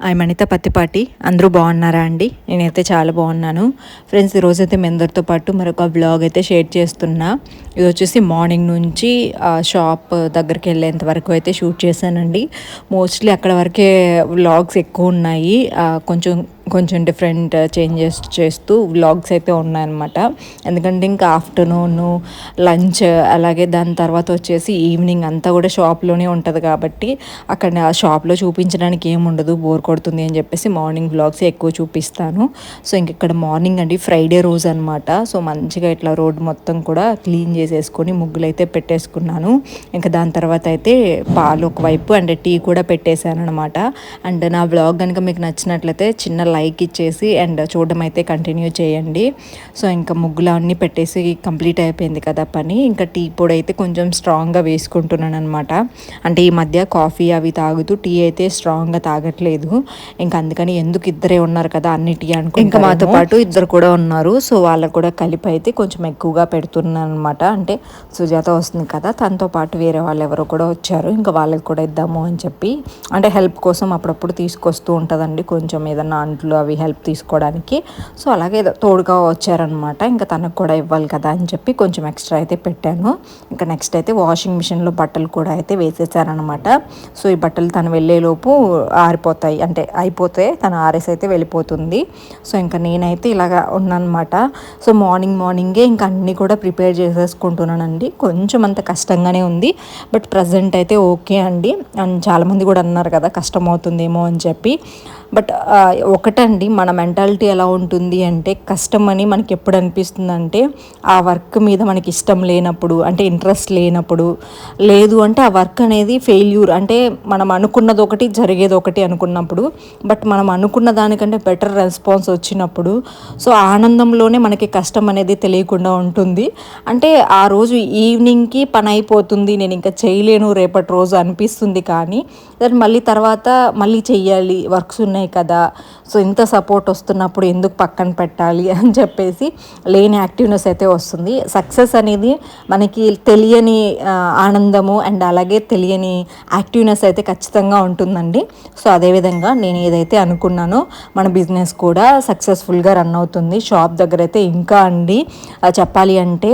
I Manitha Pattipati అందరూ బాగున్నారా అండి? నేనైతే చాలా బాగున్నాను. ఫ్రెండ్స్ ఈరోజైతే మీ అందరితో పాటు మరొక బ్లాగ్ అయితే షేర్ చేస్తున్నా. ఇది వచ్చేసి మార్నింగ్ నుంచి షాప్ దగ్గరికి వెళ్ళేంత వరకు అయితే షూట్ చేశానండి. మోస్ట్లీ అక్కడ వరకే వ్లాగ్స్ ఎక్కువ ఉన్నాయి. కొంచెం కొంచెం డిఫరెంట్ చేంజెస్ చేస్తూ వ్లాగ్స్ అయితే ఉన్నాయన్నమాట. ఎందుకంటే ఇంకా ఆఫ్టర్నూన్ లంచ్ అలాగే దాని తర్వాత వచ్చేసి ఈవినింగ్ అంతా కూడా షాప్లోనే ఉంటుంది కాబట్టి అక్కడ ఆ షాప్లో చూపించడానికి ఏముండదు బోర్ కొడుతుంది అని చెప్పేసి మార్నింగ్ వ్లాగ్స్ ఎక్కువ చూపిస్తాను. సో ఇంక ఇక్కడ మార్నింగ్ అండి ఫ్రైడే రోజు అనమాట సో మంచిగా ఇట్లా రోడ్ మొత్తం కూడా క్లీన్ చేసేసుకొని ముగ్గులు అయితే పెట్టేసుకున్నాను. ఇంకా దాని తర్వాత అయితే పాలు ఒకవైపు అండ్ టీ కూడా పెట్టేశాను అనమాట అండ్ నా వ్లాగ్ కనుక మీకు నచ్చినట్లయితే చిన్న లైక్ ఇచ్చేసి అండ్ చూడడం అయితే కంటిన్యూ చేయండి. సో ఇంకా ముగ్గులు అన్నీ పెట్టేసి కంప్లీట్ అయిపోయింది కదా పని. ఇంకా టీ పొడి అయితే కొంచెం స్ట్రాంగ్గా వేసుకుంటున్నాను అనమాట అంటే ఈ మధ్య కాఫీ అవి తాగుతూ టీ అయితే స్ట్రాంగ్గా తాగట్లేదు. ఇంకా అందుకని ఎందుకు ఇద్దరే ఉన్నారు కదా అన్నిటి అనుకో ఇంకా మాతో పాటు ఇద్దరు కూడా ఉన్నారు. సో వాళ్ళకు కూడా కలిపి అయితే కొంచెం ఎక్కువగా పెడుతున్నాను అనమాట అంటే సుజాత వస్తుంది కదా తనతో పాటు వేరే వాళ్ళు ఎవరో కూడా వచ్చారు. ఇంకా వాళ్ళకి కూడా ఇద్దాము అని చెప్పి అంటే హెల్ప్ కోసం అప్పుడప్పుడు తీసుకొస్తూ ఉంటుందండి. కొంచెం ఏదన్నా అంట్లు అవి హెల్ప్ తీసుకోవడానికి. సో అలాగే తోడుగా వచ్చారనమాట ఇంకా తనకు కూడా ఇవ్వాలి కదా అని చెప్పి కొంచెం ఎక్స్ట్రా అయితే పెట్టాను. ఇంకా నెక్స్ట్ అయితే వాషింగ్ మిషన్లో బట్టలు కూడా అయితే వేసేసారనమాట సో ఈ బట్టలు తను వెళ్ళేలోపు ఆరిపోతాయి. అంటే అయిపోతే తన ఆర్ఎస్ అయితే వెళ్ళిపోతుంది. సో ఇంకా నేనైతే ఇలాగా ఉన్నానమాట. సో మార్నింగ్ మార్నింగే ఇంకా అన్నీ కూడా ప్రిపేర్ చేసేసుకుంటున్నానండి. కొంచెం అంత కష్టంగానే ఉంది. బట్ ప్రజెంట్ అయితే ఓకే అండి. అండ్ చాలామంది కూడా అన్నారు కదా కష్టం అవుతుందేమో అని చెప్పి. బట్ ఒకటండి మన మెంటాలిటీ ఎలా ఉంటుంది అంటే కష్టం అని మనకి ఎప్పుడు అనిపిస్తుంది అంటే ఆ వర్క్ మీద మనకి ఇష్టం లేనప్పుడు అంటే ఇంట్రెస్ట్ లేనప్పుడు లేదు అంటే ఆ వర్క్ అనేది ఫెయిల్యూర్ అంటే మనం అనుకున్నది ఒకటి జరిగేది ఒకటి అనుకున్నప్పుడు బట్ మనం అనుకున్న దానికంటే బెటర్ రెస్పాన్స్ వచ్చినప్పుడు సో ఆనందంలోనే మనకి కష్టం అనేది తెలియకుండా ఉంటుంది. అంటే ఆ రోజు ఈవినింగ్కి పని అయిపోతుంది నేను ఇంకా చేయలేను రేపటి రోజు అనిపిస్తుంది కానీ దాన్ని మళ్ళీ తర్వాత మళ్ళీ చెయ్యాలి వర్క్స్ ఉన్నాయి కదా సో ఇంత సపోర్ట్ వస్తున్నప్పుడు ఎందుకు పక్కన పెట్టాలి అని చెప్పేసి లేని యాక్టివ్నెస్ అయితే వస్తుంది. సక్సెస్ అనేది మనకి తెలియని ఆనందము అండ్ అలాగే తెలియని యాక్టివ్నెస్ అయితే ఖచ్చితంగా ఉంటుందండి. సో అదేవిధంగా నేను ఏదైతే అనుకున్నానో మన బిజినెస్ కూడా సక్సెస్ఫుల్గా రన్ అవుతుంది. షాప్ దగ్గర అయితే ఇంకా అండి చెప్పాలి అంటే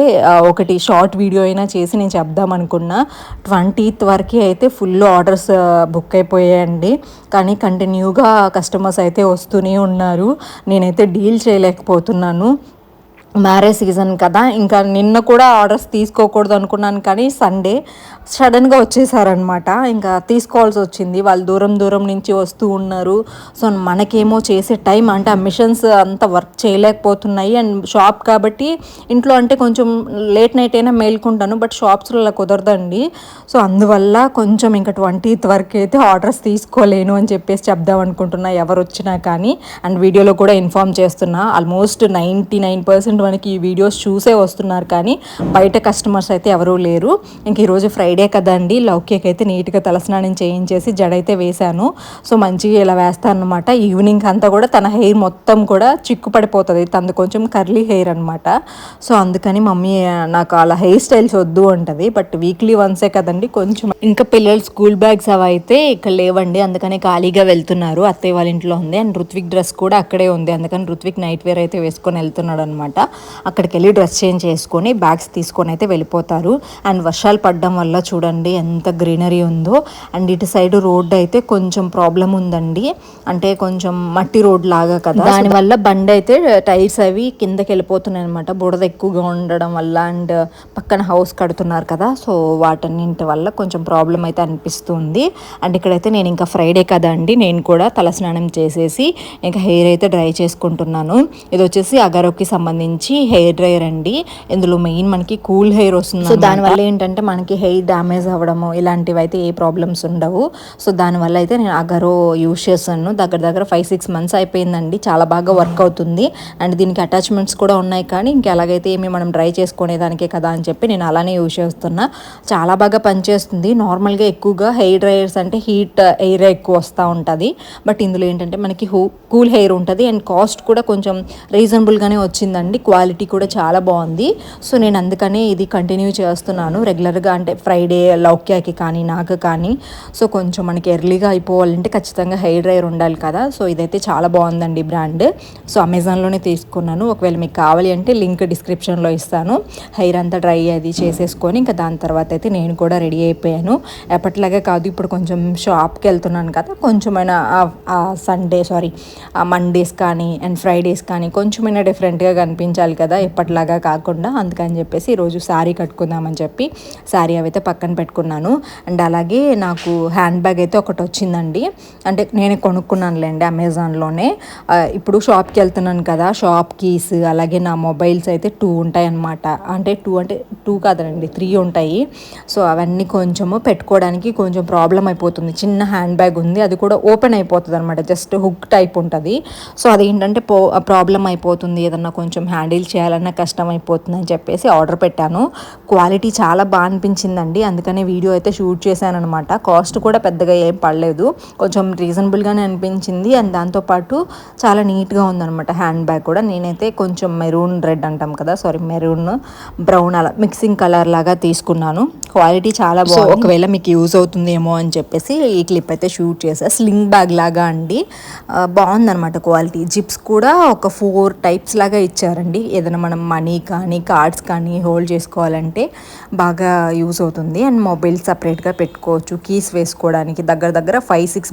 ఒకటి షార్ట్ వీడియో అయినా చేసి నేను చెప్దాం అనుకున్నా. ట్వంటీత్ వరకు అయితే ఫుల్ ఆర్డర్స్ బుక్ అయిపోయాయండి. కానీ కంటిన్యూగా కస్టమర్స్ అయితే వస్తూనే ఉన్నారు. నేనైతే డీల్ చేయలేకపోతున్నాను. మ్యారేజ్ సీజన్ కదా. ఇంకా నిన్న కూడా ఆర్డర్స్ తీసుకోకూడదు అనుకున్నాను కానీ సండే. సడన్గా వచ్చేసారనమాట ఇంకా తీసుకోవాల్సి వచ్చింది. వాళ్ళు దూరం దూరం నుంచి వస్తూ ఉన్నారు. సో మనకేమో చేసే టైం అంటే ఆ మిషన్స్ అంత వర్క్ చేయలేకపోతున్నాయి. అండ్ షాప్ కాబట్టి ఇంట్లో అంటే కొంచెం లేట్ నైట్ అయినా మేల్కుంటాను. బట్ షాప్స్లో అలా కుదరదండి. సో అందువల్ల కొంచెం ఇంకా ట్వంటీత్ వరకు అయితే ఆర్డర్స్ తీసుకోలేను అని చెప్పేసి చెప్దాం అనుకుంటున్నా. ఎవరు వచ్చినా కానీ. అండ్ వీడియోలో కూడా ఇన్ఫామ్ చేస్తున్నా. ఆల్మోస్ట్ నైంటీ నైన్ పర్సెంట్ మనకి ఈ వీడియోస్ చూసే వస్తున్నారు కానీ బయట కస్టమర్స్ అయితే ఎవరూ లేరు. ఇంక ఈరోజు ఫ్రైడే కదండి. లౌక్యకి అయితే నీట్గా తలస్నానం చేయించేసి జడైతే వేశాను. సో మంచిగా ఇలా వేస్తాను అనమాట ఈవినింగ్ అంతా కూడా తన హెయిర్ మొత్తం కూడా చిక్కు పడిపోతుంది తనది కొంచెం కర్లీ హెయిర్ అనమాట సో అందుకని మమ్మీ నాకు అలా హెయిర్ స్టైల్స్ వద్దు ఉంటుంది బట్ వీక్లీ వన్సే కదండి కొంచెం. ఇంకా పిల్లలు స్కూల్ బ్యాగ్స్ అవి అయితే ఇక్కడ లేవండి. అందుకని ఖాళీగా వెళ్తున్నారు. అత్తయ్య వాళ్ళ ఇంట్లో ఉంది. అండ్ రుత్విక్ డ్రెస్ కూడా అక్కడే ఉంది. అందుకని రుత్విక్ నైట్ వేర్ అయితే వేసుకొని వెళ్తున్నాడు అనమాట అక్కడికి వెళ్ళి డ్రెస్ చేంజ్ చేసుకొని బ్యాగ్స్ తీసుకొని అయితే వెళ్ళిపోతారు. అండ్ వర్షాలు పడడం వల్ల చూడండి ఎంత గ్రీనరీ ఉందో. అండ్ ఇటు సైడ్ రోడ్ అయితే కొంచెం ప్రాబ్లం ఉందండి. అంటే కొంచెం మట్టి రోడ్ లాగా కదా. దానివల్ల బండి అయితే టైర్స్ అవి కిందకి వెళ్ళిపోతున్నాయి అనమాట బుడద ఎక్కువగా ఉండడం వల్ల అండ్ పక్కన హౌస్ కడుతున్నారు కదా. సో వాటన్నింటి వల్ల కొంచెం ప్రాబ్లం అయితే అనిపిస్తుంది. అండ్ ఇక్కడైతే నేను ఇంకా ఫ్రైడే కదా అండి. నేను కూడా తలస్నానం చేసేసి ఇంకా హెయిర్ అయితే డ్రై చేసుకుంటున్నాను. ఇది వచ్చేసి అగరోకి సంబంధించి హెయిర్ డ్రైయర్ అండి. ఇందులో మెయిన్ మనకి కూల్ హెయిర్ వస్తుంది సో దానివల్ల ఏంటంటే మనకి హెయిర్ డ్యామేజ్ అవ్వడము ఇలాంటివి అయితే ఏ ప్రాబ్లమ్స్ ఉండవు. సో దానివల్ల అయితే నేను అగరో యూస్ చేస్తాను దగ్గర దగ్గర ఫైవ్ సిక్స్ మంత్స్ అయిపోయిందండి. చాలా బాగా వర్క్ అవుతుంది. అండ్ దీనికి అటాచ్మెంట్స్ కూడా ఉన్నాయి కానీ ఇంకా ఎలాగైతే ఏమి మనం డ్రై చేసుకునేదానికే కదా అని చెప్పి నేను అలానే యూస్ చేస్తున్నా. చాలా బాగా పనిచేస్తుంది. నార్మల్గా ఎక్కువగా హెయిర్ డ్రైయర్స్ అంటే హీట్ ఎయిర్ ఎక్కువ వస్తూ ఉంటుంది. బట్ ఇందులో ఏంటంటే మనకి కూల్ హెయిర్ ఉంటుంది. అండ్ కాస్ట్ కూడా కొంచెం రీజనబుల్గానే వచ్చిందండి. క్వాలిటీ కూడా చాలా బాగుంది. సో నేను అందుకనే ఇది కంటిన్యూ చేస్తున్నాను. రెగ్యులర్గా అంటే ఫ్రైడే లౌక్యాకి కానీ నాకు కానీ. సో కొంచెం మనకి ఎర్లీగా అయిపోవాలంటే ఖచ్చితంగా హెయిర్ డ్రైయర్ ఉండాలి కదా. సో ఇదైతే చాలా బాగుందండి బ్రాండ్. సో అమెజాన్లోనే తీసుకున్నాను. ఒకవేళ మీకు కావాలి అంటే లింక్ డిస్క్రిప్షన్లో ఇస్తాను. హెయిర్ అంతా డ్రై అది చేసేసుకొని ఇంకా దాని తర్వాత అయితే నేను కూడా రెడీ అయిపోయాను. ఎప్పటిలాగే కాదు ఇప్పుడు కొంచెం షాప్కి వెళ్తున్నాను కదా. కొంచెమైనా సండే సారీ మండేస్ కానీ అండ్ ఫ్రైడేస్ కానీ కొంచెమైనా డిఫరెంట్గా కనిపించాలి కదా. ఎప్పటిలాగా కాకుండా. అందుకని చెప్పేసి ఈరోజు శారీ కట్టుకుందామని చెప్పి శారీ అవైతే పక్కన పెట్టుకున్నాను. అండ్ అలాగే నాకు హ్యాండ్ బ్యాగ్ అయితే ఒకటి వచ్చిందండి. అంటే నేను కొనుక్కున్నానులేండి అమెజాన్లోనే. ఇప్పుడు షాప్కి వెళ్తున్నాను కదా షాప్ కీస్ అలాగే నా మొబైల్స్ అయితే టూ ఉంటాయి అన్నమాట అంటే టూ అంటే టూ కాదండి త్రీ ఉంటాయి. సో అవన్నీ కొంచెము పెట్టుకోవడానికి కొంచెం ప్రాబ్లం అయిపోతుంది. చిన్న హ్యాండ్ బ్యాగ్ ఉంది అది కూడా ఓపెన్ అయిపోతుంది అనమాట జస్ట్ హుక్ టైప్ ఉంటుంది. సో అదేంటంటే పో ప్రాబ్లం అయిపోతుంది ఏదన్నా కొంచెం హ్యాండిల్ చేయాలన్నా కష్టం అయిపోతుంది అని చెప్పేసి ఆర్డర్ పెట్టాను. క్వాలిటీ చాలా బాగా అనిపించిందండి. అందుకనే వీడియో అయితే షూట్ చేశాను అనమాట కాస్ట్ కూడా పెద్దగా ఏం పడలేదు. కొంచెం రీజనబుల్గానే అనిపించింది. అండ్ దాంతోపాటు చాలా నీట్గా ఉందన్నమాట హ్యాండ్ బ్యాగ్ కూడా. నేనైతే కొంచెం మెరూన్ రెడ్ అంటాం కదా సారీ మెరూన్ బ్రౌన్ అలా మిక్సింగ్ కలర్ లాగా తీసుకున్నాను. క్వాలిటీ చాలా బాగుంది. ఒకవేళ మీకు యూజ్ అవుతుందేమో అని చెప్పేసి ఈ క్లిప్ అయితే షూట్ చేసా స్లింగ్ బ్యాగ్ లాగా అండి. ఆ, బాగుందన్నమాట క్వాలిటీ. జిప్స్ కూడా ఒక ఫోర్ టైప్స్ లాగా ఇచ్చారండి. ఏదైనా మనం మనీ కానీ కార్డ్స్ కానీ హోల్డ్ చేసుకోవాలంటే బాగా యూజ్ అవుతుంది. అండ్ మొబైల్ సపరేట్గా పెట్టుకోవచ్చు. కీస్ వేసుకోవడానికి దగ్గర దగ్గర ఫైవ్ సిక్స్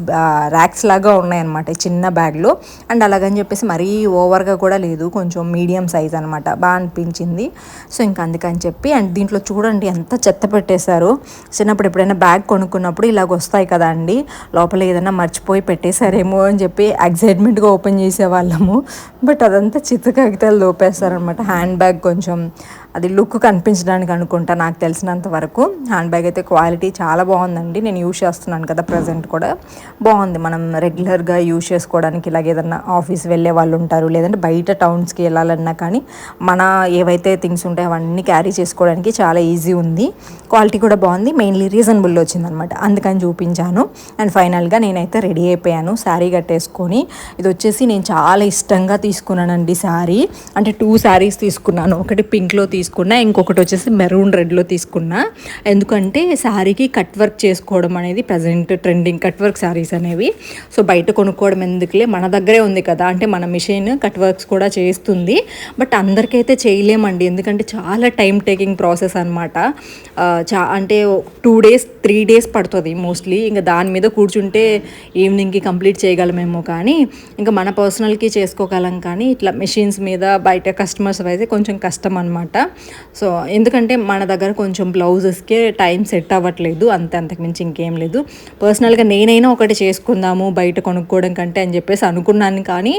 ర్యాక్స్ లాగా ఉన్నాయన్నమాట చిన్న బ్యాగ్లో. అండ్ అలాగని చెప్పేసి మరీ ఓవర్గా కూడా లేదు. కొంచెం మీడియం సైజ్ అనమాట బాగా అనిపించింది. సో ఇంకా అందుకని చెప్పి అండ్ దీంట్లో చూడండి ఎంత చెత్త పెట్టేశారు. చిన్నప్పుడు ఎప్పుడైనా బ్యాగ్ కొనుక్కున్నప్పుడు ఇలాగ వస్తాయి కదా అండి. లోపల ఏదైనా మర్చిపోయి పెట్టేశారేమో అని చెప్పి ఎగ్జైట్మెంట్గా ఓపెన్ చేసేవాళ్ళము. బట్ అదంతా చిత్త కాగితాలు దోపేస్తారనమాట హ్యాండ్ బ్యాగ్ కొంచెం అది లుక్ కనిపించడానికి అనుకుంటా నాకు తెలిసినంత వరకు. హ్యాండ్ బ్యాగ్ అయితే క్వాలిటీ చాలా బాగుందండి. నేను యూజ్ చేస్తున్నాను కదా ప్రజెంట్ కూడా. బాగుంది. మనం రెగ్యులర్గా యూజ్ చేసుకోవడానికి ఇలాగ ఏదన్నా ఆఫీస్ వెళ్ళే వాళ్ళు ఉంటారు లేదంటే బయట టౌన్స్కి వెళ్ళాలన్నా కానీ మన ఏవైతే థింగ్స్ ఉంటాయో అవన్నీ క్యారీ చేసుకోవడానికి చాలా ఈజీ ఉంది. క్వాలిటీ కూడా బాగుంది. మెయిన్లీ రీజనబుల్లో వచ్చిందనమాట అందుకని చూపించాను. అండ్ ఫైనల్గా నేనైతే రెడీ అయిపోయాను. శారీ కట్టేసుకొని. ఇది వచ్చేసి నేను చాలా ఇష్టంగా తీసుకున్నానండి శారీ అంటే టూ శారీస్ తీసుకున్నాను. ఒకటి పింక్లో తీసుకున్నాను తీసుకున్నా ఇంకొకటి వచ్చేసి మెరూన్ రెడ్లో తీసుకున్నా. ఎందుకంటే శారీకి కట్ వర్క్ చేసుకోవడం అనేది present trending cut work sarees అనేవి. సో బయట కొనుక్కోవడం ఎందుకులే? మన దగ్గరే ఉంది కదా. అంటే మన మిషన్ కట్ వర్క్స్ కూడా చేస్తుంది. బట్ అందరికైతే చేయలేమండి. ఎందుకంటే చాలా టైం టేకింగ్ ప్రాసెస్ అనమాట చా అంటే టూ డేస్ త్రీ డేస్ పడుతుంది మోస్ట్లీ. ఇంకా దాని మీద కూర్చుంటే ఈవినింగ్కి కంప్లీట్ చేయగలమేమో కానీ ఇంకా మన పర్సనల్కి చేసుకోగలం కానీ ఇట్లా మెషిన్స్ మీద బయట కస్టమర్స్ అయితే కొంచెం కష్టం అనమాట సో ఎందుకంటే మన దగ్గర కొంచెం బ్లౌజెస్కే టైం సెట్ అవ్వట్లేదు అంతే అంతకుమించి ఇంకేం లేదు. పర్సనల్గా నేనైనా ఒకటి చేసుకుందాము బయట కొనుక్కోవడం కంటే అని చెప్పేసి అనుకున్నాను కానీ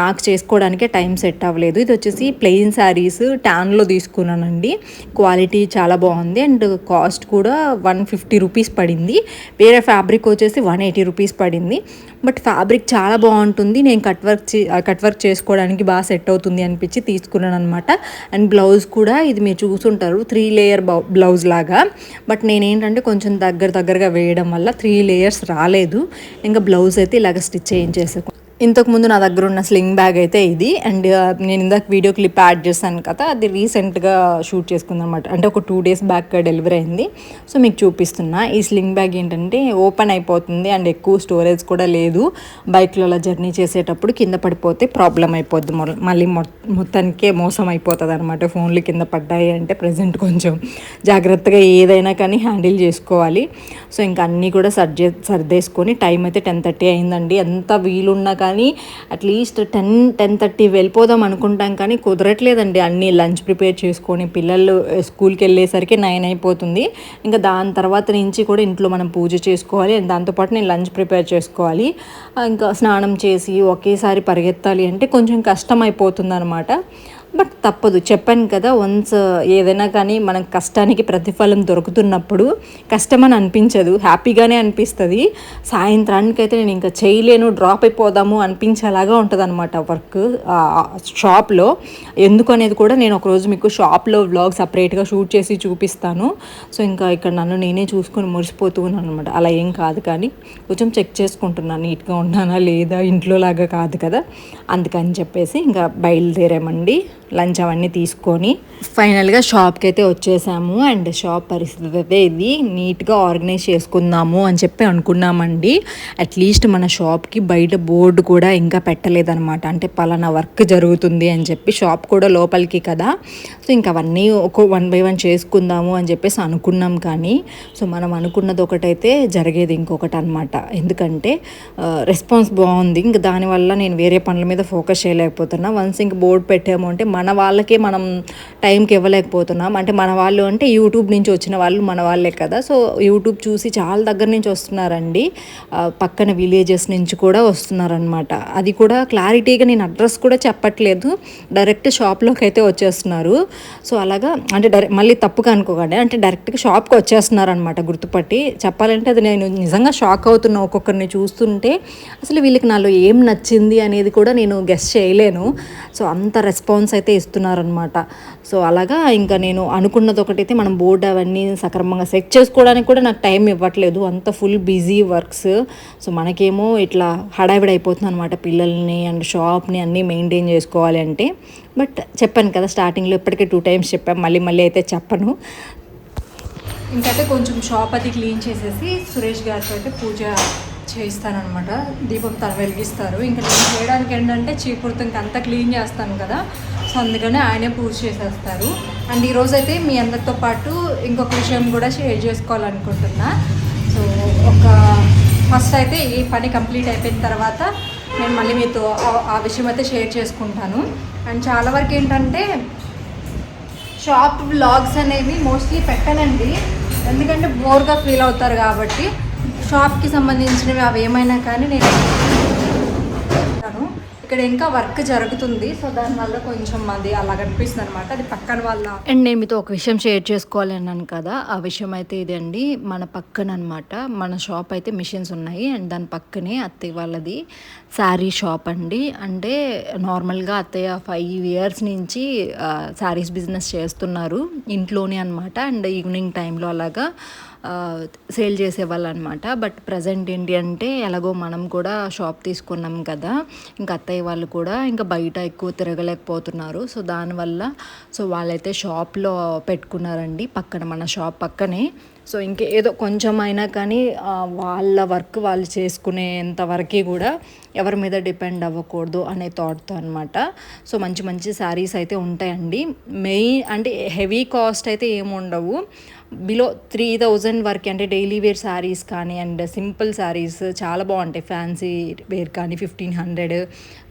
నాకు చేసుకోవడానికే టైం సెట్ అవ్వలేదు. ఇది వచ్చేసి ప్లెయిన్ శారీస్ ట్యాన్లో తీసుకున్నానండి. క్వాలిటీ చాలా బాగుంది అండ్ కాస్ట్ కూడా వన్ ఫిఫ్టీ రూపీస్ పడింది. వేరే ఫ్యాబ్రిక్ వచ్చేసి వన్ ఎయిటీ రూపీస్ పడింది. బట్ ఫ్యాబ్రిక్ చాలా బాగుంటుంది. నేను కట్ వర్క్ కట్ వర్క్ చేసుకోవడానికి బాగా సెట్ అవుతుంది అనిపించి తీసుకున్నాను అనమాట అండ్ బ్లౌజ్ కూడా ఇది మీరు చూసుంటారు త్రీ లేయర్ బ్లౌజ్ లాగా. బట్ నేనేంటంటే కొంచెం దగ్గర దగ్గరగా వేయడం వల్ల త్రీ లేయర్స్ రాలేదు. ఇంకా బ్లౌజ్ అయితే ఇలాగ స్టిచ్ చేయించేసాను ఇంతకుముందు నా దగ్గర ఉన్న స్లింగ్ బ్యాగ్ అయితే ఇది. అండ్ uh, నేను ఇందాక వీడియో క్లిప్ యాడ్ చేశాను కదా అది రీసెంట్గా షూట్ చేసుకుందనమాట. అంటే ఒక టూ డేస్ బ్యాక్ డెలివరీ అయింది. సో మీకు చూపిస్తున్నా. ఈ స్లింగ్ బ్యాగ్ ఏంటంటే ఓపెన్ అయిపోతుంది అండ్ ఎక్కువ స్టోరేజ్ కూడా లేదు. బైక్లో అలా జర్నీ చేసేటప్పుడు కింద పడిపోతే ప్రాబ్లం అయిపోద్ది. మళ్ళీ మొ- మొత్తానికే మోసం అయిపోతుంది అనమాట ఫోన్లు కింద పడ్డాయి అంటే ప్రజెంట్ కొంచెం జాగ్రత్తగా ఏదైనా కానీ హ్యాండిల్ చేసుకోవాలి. సో ఇంకా అన్నీ కూడా సర్దే సర్దేసుకొని టైం అయితే టెన్ థర్టీ అయిందండి. ఎంత వీలున్నా కానీ అట్లీస్ట్ టెన్ టెన్ థర్టీ వెళ్ళిపోదాం అనుకుంటాం కానీ కుదరట్లేదండి. అన్నీ లంచ్ ప్రిపేర్ చేసుకొని పిల్లలు స్కూల్కి వెళ్ళేసరికి నైన్ అయిపోతుంది. ఇంకా దాని తర్వాత నుంచి కూడా ఇంట్లో మనం పూజ చేసుకోవాలి. అండ్ దాంతోపాటు నేను లంచ్ ప్రిపేర్ చేసుకోవాలి. ఇంకా స్నానం చేసి ఒకేసారి పరిగెత్తాలి అంటే కొంచెం కష్టం అయిపోతుంది అనమాట బట్ తప్పదు. చెప్పాను కదా వన్స్ ఏదైనా కానీ మనం కష్టానికి ప్రతిఫలం దొరుకుతున్నప్పుడు కష్టం అని అనిపించదు. హ్యాపీగానే అనిపిస్తుంది. సాయంత్రానికి అయితే నేను ఇంకా చేయలేను డ్రాప్ అయిపోదాము అనిపించేలాగా ఉంటుంది అనమాట వర్క్ షాప్లో. ఎందుకు అనేది కూడా నేను ఒకరోజు మీకు షాప్లో వ్లాగ్ సపరేట్గా షూట్ చేసి చూపిస్తాను. సో ఇంకా ఇక్కడ నన్ను నేనే చూసుకొని మురిసిపోతూ ఉన్నాను అనమాట అలా ఏం కాదు కానీ కొంచెం చెక్ చేసుకుంటున్నాను నీట్గా ఉన్నానా లేదా ఇంట్లో లాగా కాదు కదా. అందుకని చెప్పేసి ఇంకా బయలుదేరామండి. లంచ్ అవన్నీ తీసుకొని ఫైనల్గా షాప్కి అయితే వచ్చేసాము అండ్ షాప్ పరిస్థితి అయితే ఇది. నీట్గా ఆర్గనైజ్ చేసుకుందాము అని చెప్పి అనుకున్నామండి. అట్లీస్ట్ మన షాప్కి బయట బోర్డు కూడా ఇంకా పెట్టలేదనమాట అంటే పలానా వర్క్ జరుగుతుంది అని చెప్పి షాప్ కూడా లోపలికి కదా. సో ఇంకా అవన్నీ ఒక వన్ బై వన్ చేసుకుందాము అని చెప్పేసి అనుకున్నాం కానీ సో మనం అనుకున్నది ఒకటైతే జరిగేది ఇంకొకటి అనమాట ఎందుకంటే రెస్పాన్స్ బాగుంది. ఇంక దానివల్ల నేను వేరే పనుల మీద ఫోకస్ చేయలేకపోతున్నా. వన్స్ ఇంక బోర్డు పెట్టాము అంటే మన మన వాళ్ళకే మనం టైంకి ఇవ్వలేకపోతున్నాం. అంటే మన వాళ్ళు అంటే యూట్యూబ్ నుంచి వచ్చిన వాళ్ళు మన వాళ్ళే కదా. సో యూట్యూబ్ చూసి చాలా దగ్గర నుంచి వస్తున్నారండి. పక్కన విలేజెస్ నుంచి కూడా వస్తున్నారనమాట అది కూడా క్లారిటీగా నేను అడ్రస్ కూడా చెప్పట్లేదు. డైరెక్ట్ షాప్లోకి అయితే వచ్చేస్తున్నారు. సో అలాగా అంటే డైరెక్ట్ మళ్ళీ తప్పుగా అనుకోకండి. అంటే డైరెక్ట్గా షాప్కి వచ్చేస్తున్నారనమాట గుర్తుపట్టి. చెప్పాలంటే అది నేను నిజంగా షాక్ అవుతున్నా ఒక్కొక్కరిని చూస్తుంటే. అసలు వీళ్ళకి నాలో ఏం నచ్చింది అనేది కూడా నేను గెస్ట్ చేయలేను. సో అంత రెస్పాన్స్ అయితే ఇస్తున్నారనమాట సో అలాగా ఇంకా నేను అనుకున్నది ఒకటైతే మనం బోర్డు అవన్నీ సక్రమంగా సెట్ చేసుకోవడానికి కూడా నాకు టైం ఇవ్వట్లేదు. అంత ఫుల్ బిజీ వర్క్స్. సో మనకేమో ఇట్లా హడావిడి అయిపోతుంది అనమాట పిల్లల్ని అండ్ షాప్ని అన్నీ మెయింటైన్ చేసుకోవాలి అంటే. బట్ చెప్పాను కదా స్టార్టింగ్లో ఇప్పటికే టూ టైమ్స్ చెప్పాను మళ్ళీ మళ్ళీ అయితే చెప్పను. ఇంకైతే కొంచెం షాప్ అది క్లీన్ చేసేసి సురేష్ గారితో అయితే పూజ చేయిస్తానమాట దీపం తన వెలిగిస్తారు. ఇంకా నేను చేయడానికి ఏంటంటే చీపురుతో ఇంకా అంతా క్లీన్ చేస్తాను కదా. సో అందుకని ఆయనే పూజ చేసేస్తారు. అండ్ ఈరోజు అయితే మీ అందరితో పాటు ఇంకొక విషయం కూడా షేర్ చేసుకోవాలనుకుంటున్నా. సో ఒక ఫస్ట్ అయితే ఈ పని కంప్లీట్ అయిపోయిన తర్వాత నేను మళ్ళీ మీతో ఆ విషయం అయితే షేర్ చేసుకుంటాను. అండ్ చాలా వరకు ఏంటంటే షాప్ బ్లాగ్స్ అనేవి మోస్ట్లీ పెట్టనండి. ఎందుకంటే బోర్గా ఫీల్ అవుతారు కాబట్టి. షాప్కి సంబంధించినవి అవి ఏమైనా కానీ నేను ఇక్కడ ఇంకా వర్క్ జరుగుతుంది. సో దానివల్ల కొంచెం అది అలా కనిపిస్తుంది అనమాట అది పక్కన వాళ్ళ అండ్ నేను మీతో ఒక విషయం షేర్ చేసుకోవాలి అన్నాను కదా. ఆ విషయం అయితే ఇదండి మన పక్కన అనమాట మన షాప్ అయితే మిషన్స్ ఉన్నాయి. అండ్ దాని పక్కనే అత్తయ్య వాళ్ళది శారీ షాప్ అండి. అంటే నార్మల్గా అత్తయ్య ఫైవ్ ఇయర్స్ నుంచి శారీస్ బిజినెస్ చేస్తున్నారు. ఇంట్లోనే అనమాట అండ్ ఈవినింగ్ టైంలో అలాగా సేల్ చేసేవాళ్ళు అనమాట బట్ ప్రజెంట్ ఏంటి అంటే ఎలాగో మనం కూడా షాప్ తీసుకున్నాం కదా. ఇంకా అత్తయ్య వాళ్ళు కూడా ఇంకా బయట ఎక్కువ తిరగలేకపోతున్నారు. సో దానివల్ల సో వాళ్ళైతే షాప్లో పెట్టుకున్నారండి. పక్కన మన షాప్ పక్కనే. సో ఇంకేదో కొంచెం అయినా కానీ వాళ్ళ వర్క్ వాళ్ళు చేసుకునేంత వరకు కూడా ఎవరి మీద డిపెండ్ అవ్వకూడదు అనే థాట్తో అనమాట సో మంచి మంచి శారీస్ అయితే ఉంటాయండి. మెయిన్ అంటే హెవీ కాస్ట్ అయితే ఏముండవు. బిలో త్రీ థౌజండ్ వరకు అంటే డైలీ వేర్ శారీస్ కానీ అండ్ సింపుల్ శారీస్ చాలా బాగుంటాయి. ఫ్యాన్సీ వేర్ కానీ ఫిఫ్టీన్ హండ్రెడ్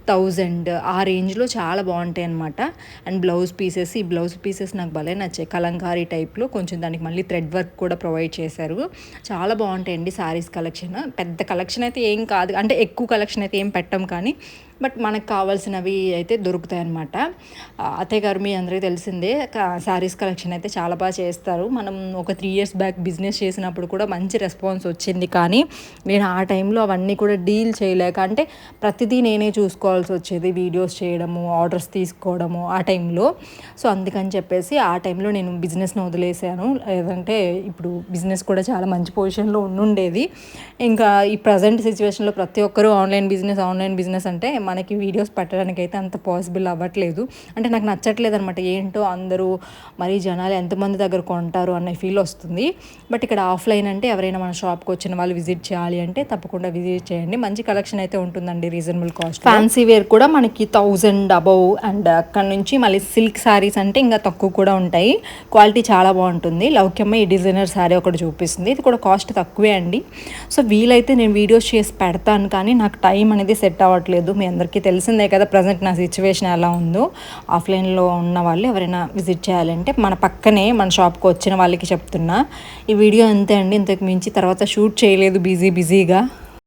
థౌజండ్ ఆ రేంజ్లో చాలా బాగుంటాయి అనమాట అండ్ బ్లౌజ్ పీసెస్ ఈ బ్లౌజ్ పీసెస్ నాకు భలే నచ్చాయి. కలంకారీ టైప్లో కొంచెం దానికి మళ్ళీ థ్రెడ్ వర్క్ కూడా ప్రొవైడ్ చేశారు. చాలా బాగుంటాయండి శారీస్ కలెక్షన్ పెద్ద కలెక్షన్ అయితే ఏం కాదు. అంటే ఎక్కువ కలెక్షన్ అయితే ఏం పెట్టం కానీ బట్ మనకు కావాల్సినవి అయితే దొరుకుతాయి అనమాట అత్తయ్య గారు మీ అందరికీ తెలిసిందే శారీస్ కలెక్షన్ అయితే చాలా బాగా చేస్తారు. మనం ఒక త్రీ ఇయర్స్ బ్యాక్ బిజినెస్ చేసినప్పుడు కూడా మంచి రెస్పాన్స్ వచ్చింది. కానీ నేను ఆ టైంలో అవన్నీ కూడా డీల్ చేయలేక అంటే ప్రతిదీ నేనే చూసుకోవాల్సి వచ్చేది వీడియోస్ చేయడము ఆర్డర్స్ తీసుకోవడము ఆ టైంలో. సో అందుకని చెప్పేసి ఆ టైంలో నేను బిజినెస్ను వదిలేసాను. లేదంటే ఇప్పుడు బిజినెస్ కూడా చాలా మంచి పొజిషన్లో ఉండుండేది. ఇంకా ఈ ప్రజెంట్ సిచ్యువేషన్లో ప్రతి ఒక్కరూ ఆన్లైన్ బిజినెస్ ఆన్లైన్ బిజినెస్ అంటే మనకి వీడియోస్ పెట్టడానికి అయితే అంత పాసిబుల్ అవ్వట్లేదు. అంటే నాకు నచ్చట్లేదు అనమాట ఏంటో అందరూ మరీ జనాలు ఎంతమంది దగ్గర కొంటారు అనే ఫీల్ వస్తుంది. బట్ ఇక్కడ ఆఫ్లైన్ అంటే ఎవరైనా మన షాప్కి వచ్చిన వాళ్ళు విజిట్ చేయాలి అంటే తప్పకుండా విజిట్ చేయండి. మంచి కలెక్షన్ అయితే ఉంటుందండి రీజనబుల్ కాస్ట్ ఫ్యాన్సీ వేర్ కూడా మనకి థౌజండ్ అబౌవ్ అండ్ అక్కడ నుంచి మళ్ళీ సిల్క్ శారీస్ అంటే ఇంకా తక్కువ కూడా ఉంటాయి. క్వాలిటీ చాలా బాగుంటుంది. లౌక్యమ్మ ఈ డిజైనర్ శారీ ఒకటి చూపిస్తుంది. ఇది కూడా కాస్ట్ తక్కువే అండి. సో వీలైతే నేను వీడియోస్ చేసి పెడతాను కానీ నాకు టైం అనేది సెట్ అవ్వట్లేదు. మీ అందరికీ తెలిసిందే కదా ప్రజెంట్ నా సిచ్యువేషన్ ఎలా ఉందో. ఆఫ్లైన్లో ఉన్న వాళ్ళు ఎవరైనా విజిట్ చేయాలంటే మన పక్కనే మన షాప్కి వచ్చిన వాళ్ళకి చెప్తున్నా. ఈ వీడియో అంతే అండి. ఇంతకు మించి తర్వాత షూట్ చేయలేదు బిజీ బిజీగా.